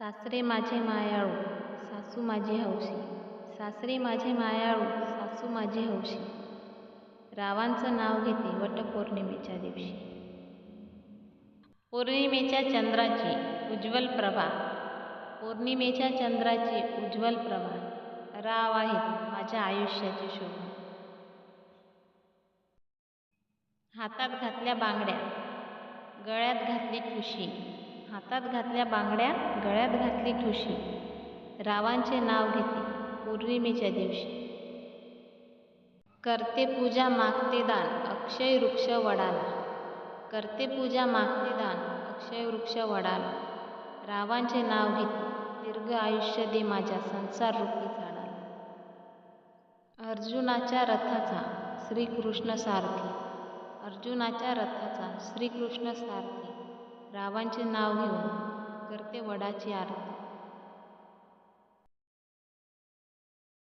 सासरे माझे मायाळू सासू माझी हौशी. सासरे माझे मायाळू सासू माझी हौशी. रावांचं नाव घेते वटपौर्णिमेच्या दिवशी. पौर्णिमेच्या चंद्राची उज्ज्वल प्रभा. पौर्णिमेच्या चंद्राची उज्ज्वल प्रभा. राव आहेत माझ्या आयुष्याची शोभा. हातात घातल्या बांगड्या. गळ्यात घातली ठुशी हातात घातल्या बांगड्या गळ्यात घातली ठुशी. रावांचे नाव घेते पौर्णिमेच्या दिवशी. करते पूजा मागते दान अक्षय वृक्ष वडाला. करते पूजा मागते दान अक्षय वृक्ष वडाला. रावांचे नाव घेते दीर्घ आयुष्य दे माझ्या संसार रूपी झाडाला. अर्जुनाच्या रथाचा श्रीकृष्ण सारथी. अर्जुनाच्या रथाचा श्रीकृष्ण सारथी. रावांचे नाव घेऊन करते वडाची आरती.